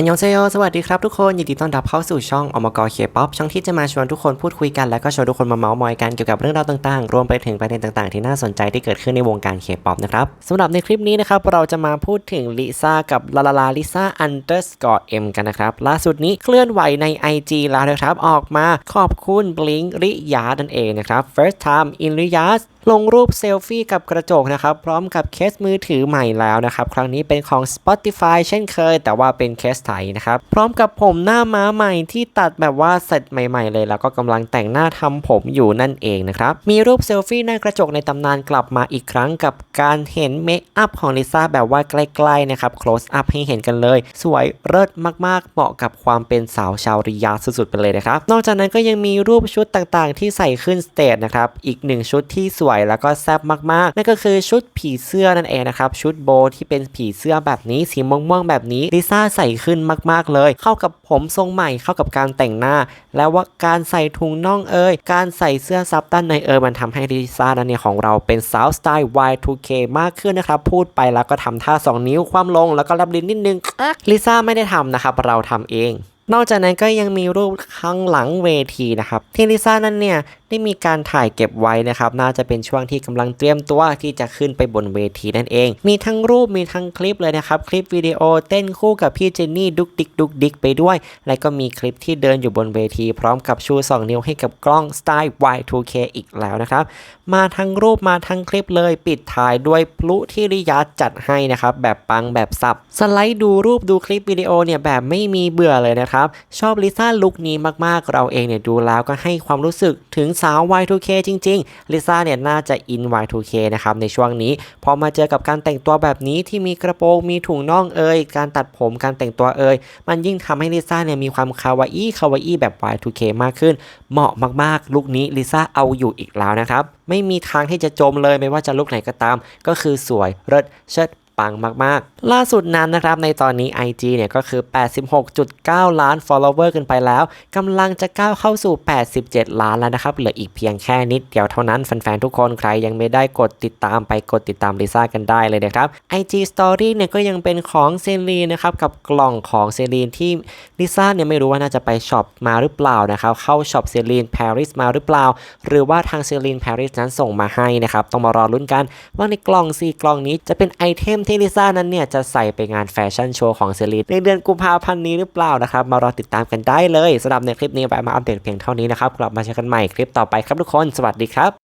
อันยองเซโยสวัสดีครับทุกคนยินดีต้อนรับเข้าสู่ช่องอมกเคป๊อปช่องที่จะมาชวนทุกคนพูดคุยกันแล้วก็ชวนทุกคนมาเมาส์มอยกันเกี่ยวกับเรื่องราวต่างๆ รวมไปถึงประเด็นต่างๆ ที่น่าสนใจที่เกิดขึ้นในวงการเคป๊อปนะครับสำหรับในคลิปนี้นะครับเราจะมาพูดถึงลิซ่ากับลาลาลาลิซ่าอันเดอร์สกอร์เอ็มกันนะครับล่าสุดนี้เคลื่อนไหวใน IG แล้วนะครับออกมาขอบคุณบลิงริยานั่นเองนะครับ first time in ริยาลงรูปเซลฟี่กับกระจกนะครับ พร้อมกับเคสมือถือใหม่แล้วนะครับ ครั้งนี้เป็นของ Spotify เช่นเคย แต่ว่าเป็นเคสไทยนะครับ พร้อมกับผมหน้าม้าใหม่ที่ตัดแบบว่าเสร็จใหม่ ๆ เลย แล้วก็กำลังแต่งหน้าทำผมอยู่นั่นเองนะครับ มีรูปเซลฟี่หน้ากระจกในตำนานกลับมาอีกครั้งกับการเห็นเมคอัพของลิซ่าแบบว่าใกล้ๆนะครับ close up ให้เห็นกันเลย สวยเลิศมากๆ เหมาะกับความเป็นสาวชาวริยาสุดๆไปเลยนะครับ นอกจากนั้นก็ยังมีรูปชุดต่างๆ ที่ใส่ขึ้นสเตจนะครับ อีกหนึ่งชุดที่สวยแล้วก็แซ่บมากๆ นั่นก็คือชุดผีเสื้อนั่นเองนะครับ ชุดโบที่เป็นผีเสื้อแบบนี้สีม่วงๆแบบนี้ลิซ่าใส่ขึ้นมากๆเลย เข้ากับผมทรงใหม่เข้ากับการแต่งหน้า แล้วว่าการใส่ถุงน่องเอ่ยการใส่เสื้อซับด้านในเอ่ยมันทำให้ลิซ่านั้นเนี่ยของเราเป็นสาวสไตล์ Y2K มากขึ้นนะครับ พูดไปแล้วก็ทำท่า 2 นิ้วคว่ำลง แล้วก็รับลิ้นนิดนึงลิซ่าไม่ได้ทำนะครับ เราทำเองนอกจากนั้นก็ยังมีรูปข้างหลังเวทีนะครับที่ลิซ่านั้นเนี่ย ได้มีการถ่ายเก็บไว้นะครับน่าจะเป็นช่วงที่กำลังเตรียมตัวที่จะขึ้นไปบนเวทีนั่นเอง มีทั้งรูปมีทั้งคลิปเลยนะครับคลิปวิดีโอเต้นคู่กับพี่เจนนี่ดุกดิกดุกดิกไปด้วย และก็มีคลิปที่เดินอยู่บนเวที พร้อมกับชู 2 นิ้วให้กับกล้องสไตล์ Y2K อีกแล้วนะครับมาทั้งรูปมาทั้งคลิปเลยปิดท้ายด้วยพลุที่ริยาจัดให้นะครับแบบปังแบบสับสไลด์ดูรูปดูคลิปวิดีโอเนี่ยแบบไม่มีเบื่อเลยนะครับชอบลิซ่าลุคนี้มากๆ เราเองเนี่ยดูแล้วก็ให้ความรู้สึกถึงสาว Y2K จริงๆ ลิซ่าเนี่ยน่าจะอิน Y2K นะครับในช่วงนี้ พอมาเจอกับการแต่งตัวแบบนี้ที่มีกระโปรงมีถุงน่องเอ่ยการตัดผมการแต่งตัวเอ่ยมันยิ่งทำให้ลิซ่าเนี่ยมีความคาวาอี้คาวาอี้แบบ Y2K มากขึ้น เหมาะมากๆ ลุคนี้ลิซ่าเอาอยู่อีกแล้วนะครับ ไม่มีทางที่จะจมเลยไม่ว่าจะลุคไหนก็ตาม ก็คือสวยเลิศเชิด ปังมากๆ ล่าสุดนั้นนะครับในตอนนี้ IG เนี่ยก็คือ 86.9 ล้าน follower กันไปแล้วกำลังจะก้าวเข้าสู่ 87 ล้านแล้วนะครับเหลืออีกเพียงแค่นิดเดียวเท่านั้นแฟนๆทุกคนใครยังไม่ได้กดติดตามไปกดติดตามลิซ่ากันได้เลยนะครับ IG Story เนี่ยก็ยังเป็นของเซรีนนะครับกับกล่องของเซรีนที่ลิซ่าเนี่ยไม่รู้ว่าน่าจะไปช็อปมาหรือเปล่านะครับเข้าช็อปเซรีนปารีสมาหรือเปล่า หรือว่าทางเซรีนปารีสนั้นส่งมาให้นะครับต้องมารอลุ้นกันว่าในกล่องสี่กล่องนี้จะเป็นไอเทมที่ลิซ่านั้นเนี่ยจะใส่ไปงานแฟชั่นโชว์ของเซรีในเดือนกุมภาพันธ์นี้หรือเปล่านะครับ มารอติดตามกันได้เลยสำหรับในคลิปนี้ไปมาอัปเดตเพียงเท่านี้นะครับ กลับมาเจอกันใหม่คลิปต่อไปครับทุกคน สวัสดีครับ